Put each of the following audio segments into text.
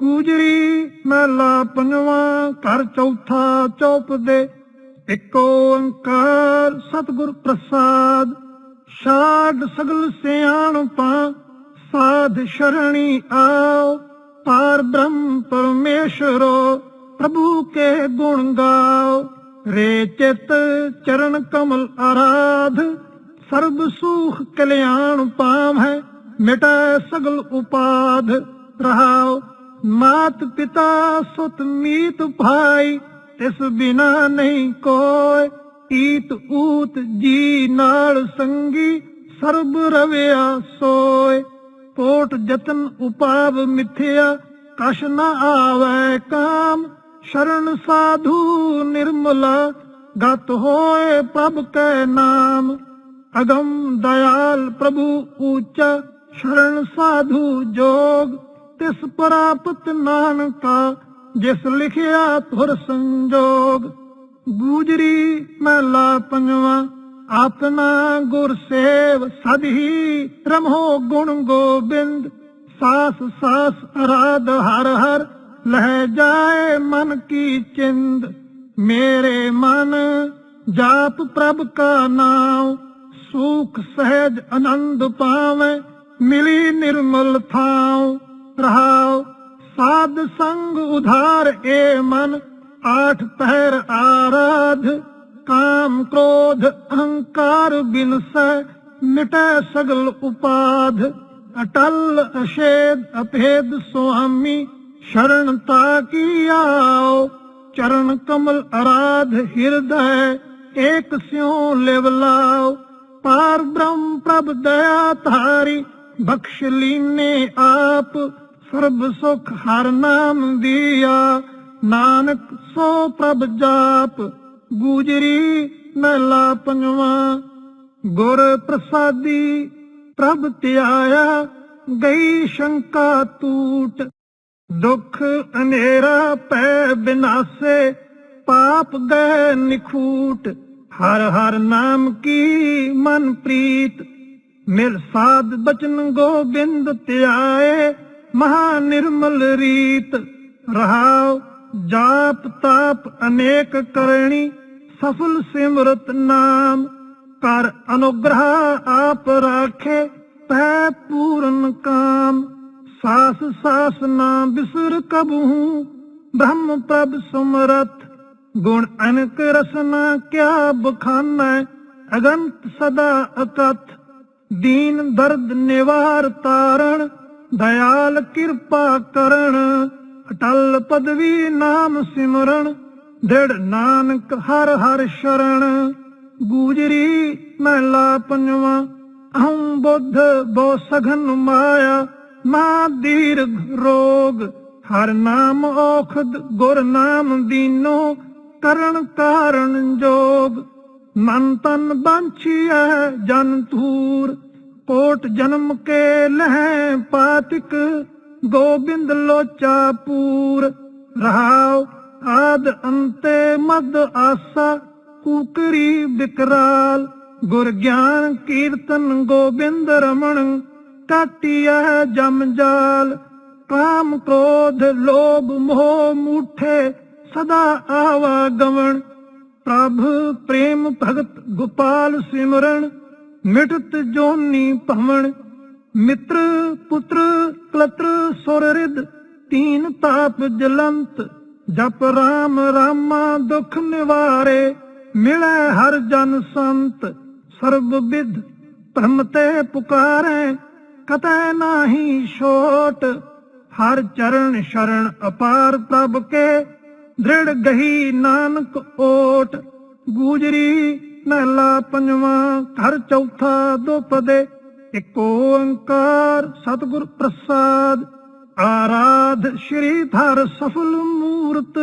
ਕੂਜਰੀ ਮਹਿਲਾ ਪੰਜਵਾਂ, ਘਰ ਚੌਥਾ ਚੌਪ ਦੇ। ਇੱਕ ਓੰਕਾਰ ਸਤਿਗੁਰ ਪ੍ਰਸਾਦ ਛਾੜ ਸਗਲ ਸਿਆਣਪਾਂ ਸਾਧ ਸ਼ਰਣੀ ਆਓ ਪਾਰ ਬ੍ਰਹਮ ਪਰਮੇਸ਼ਰੋ, ਪ੍ਰਭੂ ਕੇ ਗੁਣ ਗਾਓ ਰੇ ਚਿਤ ਚਰਨ ਕਮਲ ਆਰਾਧ, ਸਰਬ ਸੁਖ ਕਲਿਆਣ ਪਾਵੈ ਮਿਟੈ ਸਗਲ ਉਪਾਧ ਰਹਾਓ ਮਾਤ ਪਿਤਾ ਸੁਤ ਮੀਤ ਭਾਈ, ਤਿਸ ਬਿਨਾ ਨਹੀਂ ਕੋਇ ਈਤ ਊਤ ਜੀ ਨਾਲ ਸੰਗੀ, ਸਰਬ ਰਵਿਆ ਸੋਏ। ਕੋਟ ਜਤਨ ਉਪਾਵ ਮਿਥਿਆ, ਕਛ ਨ ਆਵੈ ਕਾਮ। ਸ਼ਰਨ ਸਾਧੂ ਨਿਰਮਲਾ, ਗਤ ਹੋਏ ਪ੍ਰਭ ਕੈ ਨਾਮ। ਅਗਮ ਦਇਆਲ ਪ੍ਰਭੂ ਊਚਾ, ਸ਼ਰਨ ਸਾਧੂ ਜੋਗ। ਤਿਸ ਪ੍ਰਾਪਤ ਨਾਨਕਾ, ਜਿਸ ਲਿਖਿਆ ਤੁਰ ਸੰਜੋਗ। ਗੂਜਰੀ ਮਹਿਲਾ ਪੰਜਵਾ, ਆਪਣਾ ਗੁਰ ਸੇਵ ਸਦਹੀ ਰਮੋ ਗੁਣ ਗੋਬਿੰਦ। ਸਾਸ ਸਾਸ ਅਰਾਧ ਹਰ ਹਰ ਲਹਿ ਜਾਏ ਮਨ ਕੀ ਚਿੰਦ। ਮੇਰੇ ਮਨ ਜਾਪ ਪ੍ਰਭ ਕਾ ਨਾਮ ਸੁਖ ਸਹਿਜ ਆਨੰਦ ਪਾਵੇਂ, ਮਿਲੀ ਨਿਰਮਲ ਥਾਉ। ਰਹਾਉ ਸਾਧ ਸੰਗ ਉਧਾਰ ਏ ਮਨ, ਆਠ ਪਹਿਰ ਆਰਾਧ। ਕਾਮ ਕ੍ਰੋਧ, ਅਹੰਕਾਰ ਬਿਨਸੈ, ਮਿਟੈ ਸਗਲ ਉਪਾਧ। ਅਟਲ ਅਸ਼ੇਦ ਅਭੇਦ ਸੁਆਮੀ, ਸ਼ਰਨ ਤਾ ਕੀ ਆਓ। ਚਰਨ ਕਮਲ ਅਰਾਧ ਹਿਰਦੈ, ਏਕ ਸਿਉ ਲਿਵ ਲਾਓ। ਪਾਰ ਬ੍ਰਹਮ ਪ੍ਰਭ ਦਇਆ ਧਾਰੀ, ਬਖਸ਼ ਲੀਨੇ ਆਪ। ਸਰਬ ਸੁਖ ਹਰ ਨਾਮ ਦੀਆ। ਨਾਨਕ ਸੋ ਪ੍ਰਭ ਜਾਪ, ਗੁਜਰੀ ਮਹਿਲਾ ਪੰਜਵਾ। ਗੁਰ ਪ੍ਰਸਾਦੀ ਪ੍ਰਭ ਧਿਆਇਆ, ਗਈ ਸ਼ੰਕਾ ਟੂਟ ਦੁਖ ਹਨੇਰਾ ਪੈ ਬਿਨਾਸੇ, ਪਾਪ ਗਏ ਨਿਖੂਟ। ਹਰ ਹਰ ਨਾਮ ਕੀ ਮਨ ਪ੍ਰੀਤ, ਮਿਲ ਸਾਧ ਬਚਨ ਗੋਬਿੰਦ ਧਿਆਏ। ਮਹਾ ਨਿਰਮਲ ਰੀਤ ਰਹਾਉ, ਜਾਪ ਤਾਪ ਅਨੇਕ ਕਰਣੀ, ਸਫਲ ਸਿਮਰਤ ਨਾਮ। ਕਰ ਅਨੁਗ੍ਰਹ ਆਪ ਰਾਖੇ ਪੈ ਪੂਰਨ ਕਾਮ। ਸਾਸ ਸਾਸ ਨਾ ਬਿਸਰ ਕਬਹੂ, ਬ੍ਰਹਮ ਪ੍ਰਭ ਸੁਮਰਤ ਗੁਣ ਅਨਕ ਰਸਨਾ ਕਿਆ ਬਖਾਨਾ, ਅਗੰਤ ਸਦਾ ਅਕਥ। ਦੀਨ ਦਰਦ ਨਿਵਾਰ ਤਾਰਣ ਦਇਆਲ ਕਿਰਪਾ ਕਰਨ, ਅਟਲ ਪਦਵੀ ਨਾਮ ਸਿਮਰਨ ਦਿੜ ਨਾਨਕ ਹਰ ਹਰ ਸ਼ਰਨ। ਗੂਜਰੀ ਮਹਿਲਾ ਪੰਜਵਾ, ਅਹੰ ਬੁੱਧ ਬੋ ਸਘਨ ਮਾਇਆ ਮਾ ਦੀਰਘ ਰੋਗ। ਹਰ ਨਾਮ ਔਖਦ ਗੁਰ ਨਾਮ ਦੀਨੋ, ਕਰਨ ਕਾਰਨ ਜੋਗ। ਮਨ ਤਨ ਬਾਂਛੀਐ ਜਨ ਧੂਰ ਕੋਟ ਜਨਮ ਕੇ ਲਹਿ ਪਾਤਿਕ, ਗੋਬਿੰਦ ਲੋਚਾ ਪੂਰ। ਰਹਾਉ ਆਦ ਅੰਤੇ ਮਦ ਆਸਾ, ਕੂਕਰੀ ਵਿਕਰਾਲ ਗੁਰ ਗਿਆਨ ਕੀਰਤਨ ਗੋਬਿੰਦ ਰਮਣ ਕਾਟਿਆ ਜਮ ਜਾਲ। ਕਾਮ ਕ੍ਰੋਧ ਲੋਭ ਮੋਹ ਮੂਠੇ, ਸਦਾ ਆਵਾ ਗਵਣ ਪ੍ਰਭ ਪ੍ਰੇਮ ਭਗਤ ਗੋਪਾਲ ਸਿਮਰਨ ਮਿਟਤ ਜੋਨੀ ਭਵਨ, ਮਿੱਤਰ, ਪੁੱਤਰ, ਕਲਤਰ ਸੁਰ ਰਿਦ ਤੀਨ ਤਾਪ ਜਲੰਤ, ਜਪ ਰਾਮ, ਰਾਮਾ ਦੁਖ ਨਿਵਾਰੇ, ਮਿਲੈ ਹਰ ਜਨ ਸੰਤ, ਸਰਬ ਵਿਦ ਭ੍ਰਮ ਤੇ ਪੁਕਾਰੇ, ਕਤੈ ਨਾਹੀ ਛੋਟ, ਹਰ ਚਰਨ ਸ਼ਰਨ ਅਪਾਰ ਪ੍ਰਭ ਕੇ, ਦ੍ਰਿੜ ਗਹੀ ਨਾਨਕ ਓਟ, ਗੂਜਰੀ ਮਹਿਲਾ ਪੰਜਵਾਂ, ਘਰ ਚੌਥਾ ਦੁਪਦੇ, ਇੱਕ ਓੰਕਾਰ ਸਤਿਗੁਰ ਪ੍ਰਸਾਦ। ਆਰਾਧ ਸ਼੍ਰੀ ਧਰ ਸਫਲ ਮੂਰਤ,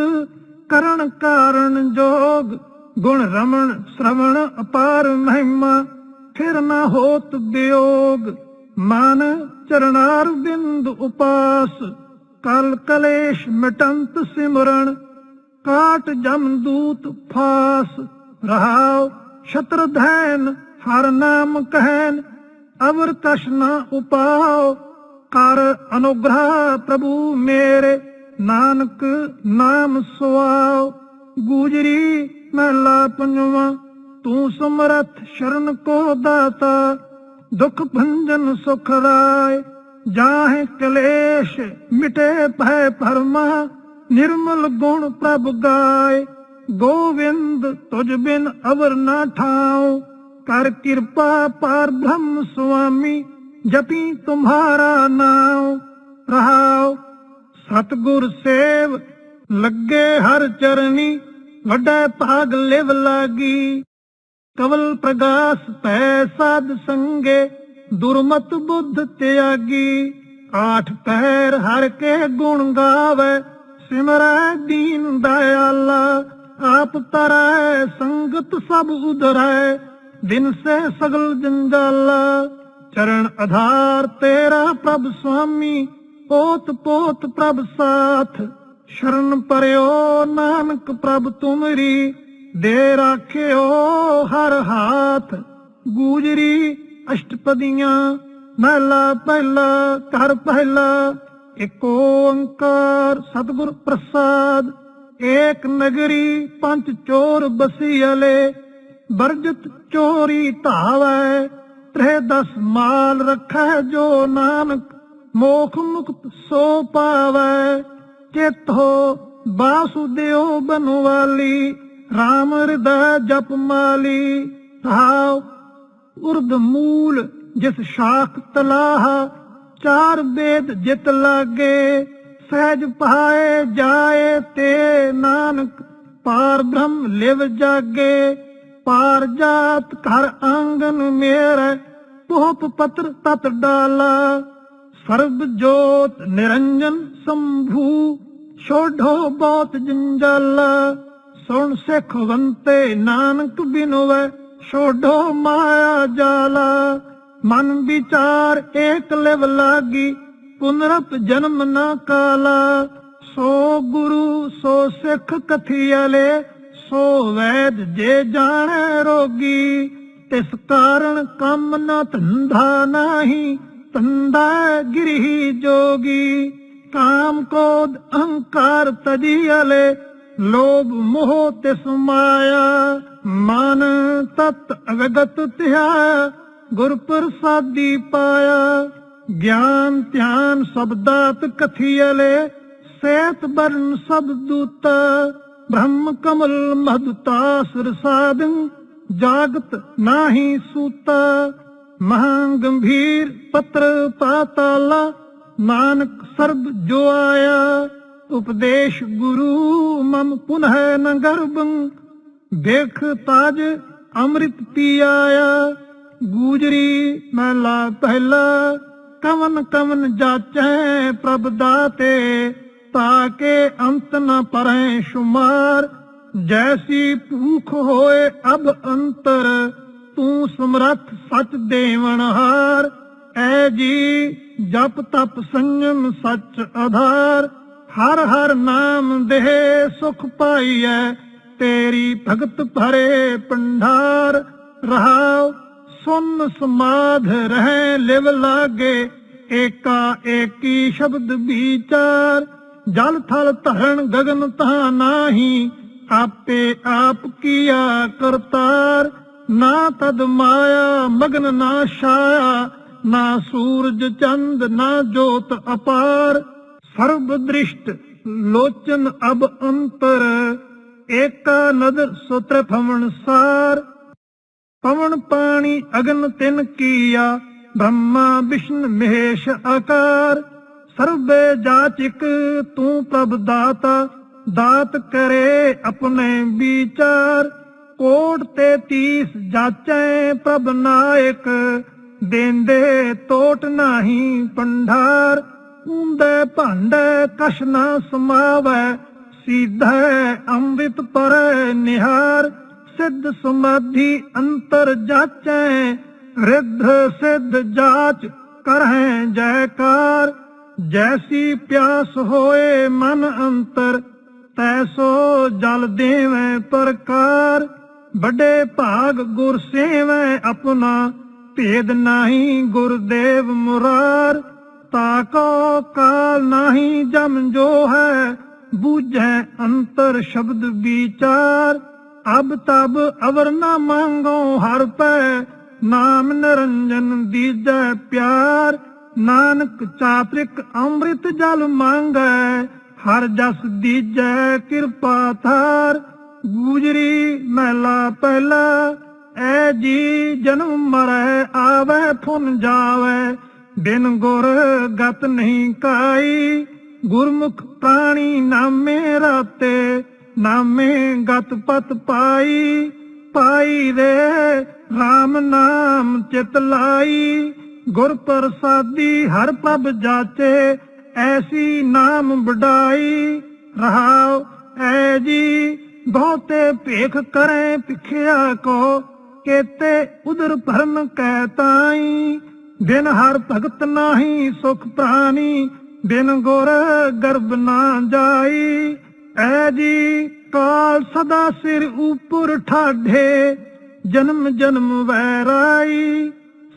ਕਰਨ ਕਾਰਨ ਜੋਗ। ਗੁਣ ਰਮਣ, ਸ਼ਰਵਣ ਅਪਾਰ ਮਹਿਮਾ, ਫਿਰ ਨਾ ਹੋਤ ਵਿਯੋਗ ਮਨ ਚਰਨਾਰ ਬਿੰਦ ਉਪਾਸ, ਕਲ ਕਲੇਸ਼ ਮਿਟੰਤ ਸਿਮਰਨ। ਕਾਟ ਜਮ ਦੂਤ ਫਾਸ, ਰਹਾਉ ਛਤਰ ਹਰ ਨਾਮ ਕਹਿਨ, ਅਵਰ ਕਛ ਨਾ ਉਪਾਉ ਕਰ ਅਨੁਗ੍ਰਹ ਪ੍ਰਭੂ ਮੇਰੇ, ਨਾਨਕ ਨਾਮ ਸੁਆਓ। ਗੁਜਰੀ ਮਹਿਲਾ ਪੰਜਵਾ, ਤੂੰ ਸਮਰਥ ਸ਼ਰਨ ਕੋ ਦਾਤਾ। ਦੁਖ ਭੰਜਨ ਸੁਖ ਰਾਏ, ਜਾਹੇ ਕਲੇਸ਼ ਮਿਟੇ ਭੈ ਭਰਮਾ। ਨਿਰਮਲ ਗੁਣ ਪ੍ਰਭ ਗਾਏ। ਗੋਵਿੰਦ ਤੁਝ ਬਿਨ ਅਵਰ ਨਾ ਠਾਉ। ਕਰ ਕਿਰਪਾ ਪਾਰ ਬ੍ਰਹਮ ਸੁਆਮੀ, ਜਪੀ ਤੁਮਹਾਰਾ ਨਾਮ ਰਹਾਉ, ਸਤਗੁਰ ਸੇਵ, ਲੱਗੇ ਹਰ ਚਰਨੀ ਵੱਡਾ ਭਾਗ ਲਿਵ ਲਾਗੀ। ਕਵਲ ਪ੍ਰਗਾਸ ਪੈ ਸਾਧ ਸੰਗੇ, ਦੁਰਮਤ ਬੁੱਧ ਤਿਆਗੀ। ਆਠ ਪਹਿਰ ਹਰ ਕੇ ਗੁਣ ਗਾਵੇ, ਸਿਮਰੈ ਦੀਨ ਦਇਆਲਾ। ਆਪ ਤਰੈ, ਸੰਗਤ ਸਭ ਉਧਰੈ, ਦਿਨ ਸੇ ਸਗਲ ਜੰਜਾਲਾ ਚਰਨ ਆਧਾਰ ਤੇਰਾ ਪ੍ਰਭ ਸੁਆਮੀ ਪੋਤ ਪੋਤ ਪ੍ਰਭ ਸਾਥ। ਸ਼ਰਨ ਪਰਿਓ ਨਾਨਕ ਪ੍ਰਭ ਤੁਮਰੀ, ਦੇ ਰਾਖਿਓ ਹਰ ਹਾਥ। ਗੂਜਰੀ ਅਸ਼ਟਪਦੀਆਂ, ਮਹਿਲਾ ਪਹਿਲਾ, ਘਰ ਪਹਿਲਾ, ਏਕ ਓੰਕਾਰ ਸਤਿਗੁਰ ਪ੍ਰਸਾਦ। ਏਕ ਨਗਰੀ ਪੰਜ ਚੋਰ ਬਸੀਲੇ ਬਰਜਤ ਚੋਰੀ ਧਾਵੈ। ਤ੍ਰੇ ਦਸ ਮਾਲ ਰੱਖੈ ਜੋ ਨਾਨਕ, ਮੋਖ ਮੁਕਤ ਸੋ ਪਾਵੈ। ਚਿਤ ਬਾਸੁਦੇਵ ਬਨਵਾਲੀ RAM ਹਿਰਦੈ ਜਪ ਮਾਲੀ। ਰਹਾਉ ਉਰਦ ਮੂਲ ਜਿਸ ਸ਼ਾਖ ਤਲਾਹ, ਚਾਰ ਵੇਦ ਜਿਤ ਲਾਗੇ। ਸਹਿਜ ਪਾਏ ਜਾਏ ਤੇ ਨਾਨਕ, ਪਾਰ ਬ੍ਰਹਮ ਲਿਵ ਜਾਗੇ। ਪਾਰ ਜਾਤ ਘਰ ਆਂਗਨ ਮੇਰੇ ਪੋਪ ਪਤਰ ਤਤ ਡਾਲਾ। ਸਰਬ ਜੋਤ ਨਿਰੰਜਨ ਸੰਭੂ, ਛੋਢੋ ਬਹੁਤ ਜੰਜਾਲਾ। ਸੁਣ ਸਿੱਖ ਵੰਤੇ ਨਾਨਕ ਬਿਨਵੈ, ਛੋਢੋ ਮਾਇਆ ਜਾਲਾ। ਮਨ ਵਿਚਾਰ ਏਕ ਲਿਵ ਲਾਗੀ ਪੁਨਰਪ ਜਨਮ ਨਾ ਕਾਲਾ, ਸੋ ਗੁਰੂ, ਸੋ ਸਿੱਖ ਕਥੀਲੇ ਸੋ ਵੈਦ ਜੇ ਜਾਣੈ ਰੋਗੀ, ਤਿਸ ਕਾਰਣ ਕੰਮ ਨਾ ਧੰਧਾ ਨਾਹੀ, ਧੰਦਾ ਗਿਰਹੀ ਜੋਗੀ। ਕਾਮ ਕੋਦ ਅਹੰਕਾਰ ਤਜੀਲੇ ਲੋਭ ਮੋਹ ਤਿਸ ਮਾਇਆ। ਮਨ ਤਤ ਅਵਗਤ ਧਿਆ, ਗੁਰ ਪ੍ਰਸਾਦੀ ਪਾਇਆ। ਗਿਆਨ, ਧਿਆਨ ਸਬਦਾਤ ਕਥੀਲੇ ਸੇਤ ਬਰਨ ਸਬ ਦੂਤ। ਬ੍ਰਹਮ ਕਮਲ ਮਹਦਤਾਸ ਰਸਾਦੰ, ਜਾਗਤ ਨਾਹੀ ਸੂਤਾ। ਮਹਾ ਗੰਭੀਰ ਪਤਰ ਪਾਤਾਲਾ, ਨਾਨਕ ਸਰਬ ਜੋ ਆਇਆ। ਉਪਦੇਸ਼ ਗੁਰੂ ਮਮ ਪੁਨਹ ਨ ਗਰਬੰ ਦੇਖ ਤਾਜ ਅੰਮ੍ਰਿਤ ਪੀ ਆਇਆ ਗੂਜਰੀ ਮਹਿਲਾ ਪਹਿਲਾ। ਕਵਨ ਕਵਨ ਜਾਚੈ ਪ੍ਰਭ ਦਾਤੇ, ਤਾਕੇ ਅੰਤ ਨ ਪਰੈ ਸ਼ੁਮਾਰ। ਜੈਸੀ ਭੂਖ ਹੋਏ ਅਬ ਅੰਤਰ, ਤੂੰ ਸਮਰੱਥ ਸਚ ਦੇਵਨ ਹਾਰ। ਐ ਜੀ, ਜਪ ਤਪ ਸੰਜਮ ਸਚ ਆਧਾਰ। ਹਰ ਹਰ ਨਾਮ ਦੇਹ ਸੁਖ ਪਾਈਐ, ਤੇਰੀ ਭਗਤ ਭਰੇ ਪੰਡਾਰ ਰਹਾਉ ਸੁਨ ਸਮਾਧ ਰਹਿ ਲਿਵ ਲਾਗੇ, ਏਕਾ ਏਕੀ ਸ਼ਬਦ ਵਿਚਾਰ। ਜਲ ਥਲ ਧਰਨ ਗਗਨ ਤਾ ਨਾਹੀ, ਆਪੇ ਆਪ ਕੀਆ ਕਰਤਾਰ। ਨਾ ਤਦ ਮਾਇਆ ਮਗਨ ਨਾ ਛਾਇਆ, ਨਾ ਸੂਰਜ ਚੰਦ ਨਾ ਜੋਤ ਅਪਾਰ। ਸਰਬ ਦ੍ਰਿਸ਼ਟ ਲੋਚਨ ਅਬ ਅੰਤਰ, ਏਕਾ ਨਦਰ ਸੁਤਰ ਭਵਨ ਸਾਰ। ਪਵਨ ਪਾਣੀ ਅਗਨ ਤਿਨ ਕੀਆ, ਬ੍ਰਹਮਾ ਵਿਸ਼ਨ ਮਹੇਸ਼ ਆਕਾਰ। ਸਰਬੇ ਜਾਚਿਕ ਤੂੰ ਪ੍ਰਭ ਦਾਤਾ, ਦਾਤ ਕਰੇ ਆਪਣੇ ਵਿਚਾਰ। ਕੋਟ ਤੇ ਤੀਸ ਜਾਚੈ ਪ੍ਰਭ ਨਾਇਕ, ਦੇਂਦੇ ਟੋਟ ਨਹੀਂ ਪੰਢਾਰ ਉਂਦੇ ਭਾਂਡੇ ਕਛ ਨਾ ਸਮਾਵੈ, ਸੀਧੈ ਅੰਮ੍ਰਿਤ ਪਰ ਨਿਹਾਰ। ਸਿੱਧ ਸਮਾਧੀ ਅੰਤਰ ਜਾਚੈ ਰਿੱਧ ਸਿੱਧ ਜਾਚ ਕਰਹਿ ਜੈਕਾਰ ਜੈਸੀ ਪਿਆਸ ਹੋਏ ਮਨ ਅੰਤਰ ਤੈਸੋ ਜਲ ਦੇਵੈ ਪ੍ਰਕਾਰ ਵੱਡੇ ਭਾਗ ਗੁਰ ਸੇਵੈ ਆਪਣਾ ਭੇਦ ਨਹੀਂ ਗੁਰਦੇਵ ਮੁਰਾਰ ਤਾਕੋ ਕਾਲ ਨਹੀਂ ਜਮ ਜੋ ਹੈ ਬੂਝੈ ਅੰਤਰ ਸ਼ਬਦ ਵਿਚਾਰ ਅਬ ਤਬ ਅਵਰ ਨਾ ਮੰਗੋ ਹਰ ਪੈ, ਨਾਮ ਨਿਰੰਜਨ ਦੀਜੈ ਪਿਆਰ। ਨਾਨਕ ਚਾਤ੍ਰਿਕ ਅੰਮ੍ਰਿਤ ਜਲ ਮੰਗੈ, ਹਰ ਜਸ ਦੀਜੈ ਕਿਰਪਾ ਥਾਰ ਗੂਜਰੀ ਮਹਿਲਾ ਪਹਿਲਾ, ਐ ਜੀ ਜਨਮ ਮਰੈ, ਆਵੈ ਫੁਨ ਜਾਵੈ। ਬਿਨ ਗੁਰ ਗਤ ਨਹੀਂ ਕਾਈ, ਗੁਰਮੁਖ ਪ੍ਰਾਣੀ ਨਾਮੇ ਰਾਤੇ। ਨਾਮੇ ਗਤ ਪਤ ਪਾਈ ਪਾਈ ਰੇ RAM ਨਾਮ ਚਿਤ ਲਾਈ। ਗੁਰ ਪ੍ਰਸਾਦੀ ਹਰ ਪਬ ਜਾਚੇ, ਐਸੀ ਨਾਮ ਵਡਾਈ। ਰਹਾਉ ਐ ਜੀ, ਬਹੁਤੇ ਭੇਖ ਕਰੇ ਭਿਖਿਆ ਕੋ, ਕੇਤੇ ਉਦਰ ਭਰਨ ਕੈ ਤਾਈ। ਬਿਨ ਹਰ ਭਗਤ ਨਾਹੀ ਸੁਖ ਪ੍ਰਾਨੀ ਬਿਨ ਗੁਰ ਗਰਬ ਨਾ ਜਾਈ। ਐ ਜੀ ਕਾਲ ਸਦਾ ਸਿਰ ਉਪਰ ਠਾਢੇ, ਜਨਮ ਜਨਮ ਵੈਰਾਈ।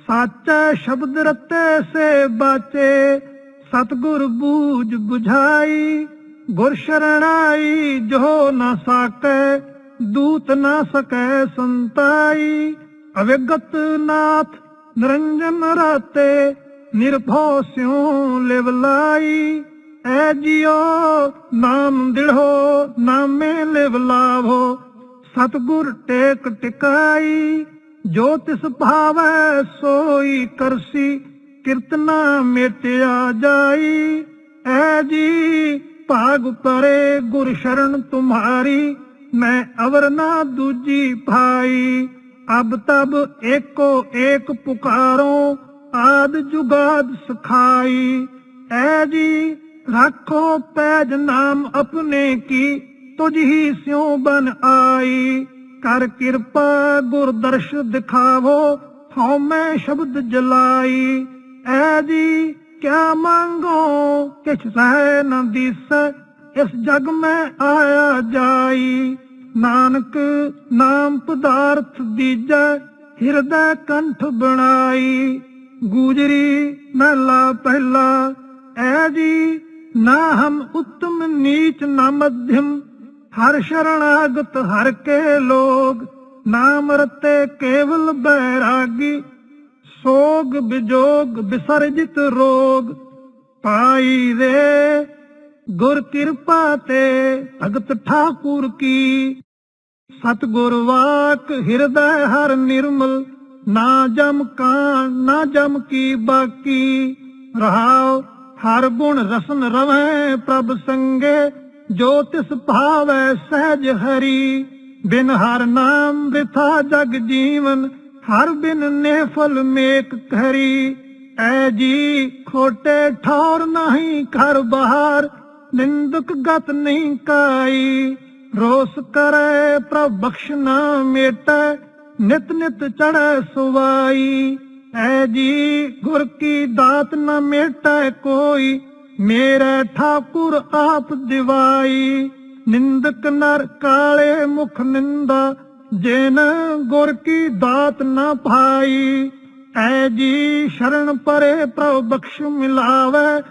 ਸਾਚਾ ਸ਼ਬਦ ਰਤੇ ਸੇ ਬਾਚੇ, ਸਤਗੁਰ ਬੂਝ 부ਝਾਈ ਗੁਰ ਸ਼ਰਣਾਈ ਜੋ ਨਾ ਸਾਕੈ, ਦੂਤ ਨਾ ਸਕੈ ਸੰਤਾਈ। ਅਵਿਗਤ ਨਾਥ ਨਿਰੰਜਨ ਰਾਤੇ, ਨਿਰਭਉ ਸਿਉ ਲਿਵ ਲਾਈ। ਐ ਜਿਉ ਨਾਮ ਦਿੜੋ ਨਾਮੇ ਲਿਵ ਲਾਭੋ ਸਤਗੁਰ ਟੇਕ ਟਿਕਾਈ, ਜੋ ਤਿਸ ਭਾਵੈ ਸੋਈ ਕਰਸੀ, ਕੀਰਤਨਾ ਮੇਟਿਆ ਜਾਈ। ਐ ਜੀ, ਭਾਗ ਪਰੇ ਗੁਰ ਸ਼ਰਨ ਤੁਮਾਰੀ, ਮੈਂ ਅਵਰ ਨਾ ਦੂਜੀ ਭਾਈ। ਅਬ ਤਬ ਏਕੋ ਏਕ ਪੁਕਾਰੋ, ਆਦ ਜੁਗਾਦ ਸਖਾਈ। ਐ ਜੀ ਰੱਖੋ ਪੈਜ ਨਾਮ ਆਪਣੇ ਕੀ, ਤੁਝ ਹੀ ਸਿਉ ਬਨ ਆਈ। ਕਰ ਕਿਰਪਾ ਗੁਰ ਦਰਸ਼ ਦਿਖਾਵੋ, ਹਉ ਮੈਂ ਸ਼ਬਦ ਜਲਾਈ। ਐ ਜੀ, ਕਿਆ ਮੰਗੋ, ਕਿਛ ਸਹਿ ਨ ਦਿਸ, ਇਸ ਜਗ ਮੈਂ ਆਇਆ ਜਾਈ। ਨਾਨਕ ਨਾਮ ਪਦਾਰਥ ਦੀਜੈ, ਹਿਰਦੈ ਕੰਠ ਬਣਾਈ। ਗੁਜਰੀ ਮਹਿਲਾ ਪਹਿਲਾ, ਐ ਜੀ ਨਾ ਹਮ ਉਤਮ ਨੀਚ ਨਾ ਮਧਿਮ, ਹਰ ਸ਼ਰਣਾਗਤ ਹਰ ਕੇ ਲੋਗ। ਨਾਮ ਰਤੇ ਕੇਵਲ ਬੈਰਾਗੀ, ਸੋਗ ਵਿਜੋਗ ਵਿਸਰਜਿਤ ਰੋਗ। ਪਾਈ ਰੇ ਗੁਰ ਕਿਰਪਾ ਤੇ ਭਗਤ ਠਾਕੁਰ ਕੀ। ਸਤਗੁਰ ਵਾਕ ਹਿਰਦੈ ਹਰ ਨਿਰਮਲ, ਨਾ ਜਮ ਕਾਣ ਨਾ ਜਮ ਕੀ ਬਾਕੀ। ਰਹਾਉ ਹਰ ਗੁਣ ਰਸਨ ਰਵੈ ਪ੍ਰਭ ਸੰਗੇ, ਜੋ ਤਿਸ ਭਾਵੈ ਸਹਿਜ ਹਰੀ। ਬਿਨ ਹਰ ਨਾਮ ਵਿਥਾ ਜਗ ਜੀਵਨ, ਹਰ ਬਿਨ ਨੇ ਮੇਕ ਕਰੀ ਐ ਜੀ ਖੋਟੇ ਠੌਰ ਨਹੀਂ ਘਰ ਬਾਹਰ, ਨਿੰਦਕ ਗਤ ਨਹੀਂ ਕਾਈ। ਰੋਸ ਕਰੈ ਪ੍ਰਭ ਬਖਸ਼ ਨਾ ਮੇਟੈ, ਨਿਤ ਨਿਤ ਚੜੈ ਸੁਵਾਈ। ਐ ਜੀ, ਗੁਰ ਕੀ ਦਾਤ ਨਾ ਮੇਟੈ ਕੋਈ, ਮੇਰੇ ਠਾਕੁਰ ਆਪ ਦਿਵਾਈ। ਨਿੰਦਕ ਨਰ ਕਾਲੇ ਮੁਖ ਨਿੰਦਾ, ਜਿਨ ਗੁਰ ਕੀ ਦਾਤ ਨਾ ਭਾਈ ਐ ਜੀ, ਸ਼ਰਨ ਪਰੇ ਪ੍ਰਭ ਬਖਸ਼ ਮਿਲਾਵੇ,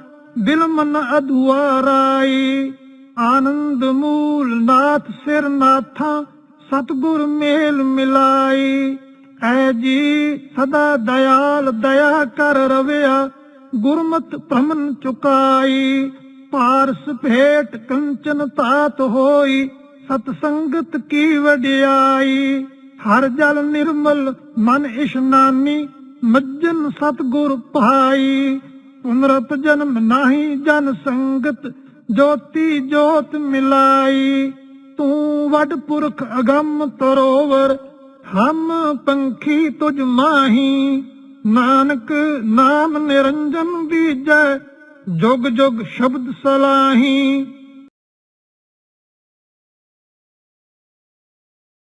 ਦਿਲ ਮਨ ਅਧੁਆਰਾਈ ਆਨੰਦ ਮੂਲ ਨਾਥ ਸਿਰ ਨਾਥਾ, ਸਤਗੁਰ ਮੇਲ ਮਿਲਾਈ। ਐ ਜੀ ਸਦਾ ਦਇਆਲ ਦਇਆ ਕਰ ਰਵਿਆ, ਗੁਰਮਤ ਭ੍ਰਮਨ ਚੁਕਾਈ, ਪਾਰਸ ਭੇਟ ਕੰਚਨ ਤਾਤ ਹੋਈ ਸਤ ਸੰਗਤ ਕੀ ਵਡਿਆਈ। ਹਰ ਜਲ ਨਿਰਮਲ ਮਨ ਇਸ਼ਨਾਨੀ ਮੱਜਨ ਸਤਗੁਰ ਭਾਈ। ਪੁਨਰਤ ਜਨਮ ਨਾਹੀ ਜਨ ਸੰਗਤ, ਜੋਤੀ ਜੋਤ ਮਿਲਾਈ। ਤੂੰ ਵੱਡ ਪੁਰਖ ਅਗੰਮ ਤਰੋਵਰ ਹਮ ਪੰਖੀ ਤੁਝ ਮਾਹੀ ਨਾਨਕ ਨਾਮ ਨਿਰੰਜਨ ਬੀਜੈ ਜੁਗ ਜੁਗ ਸ਼ਬਦ ਸਲਾਹੀ।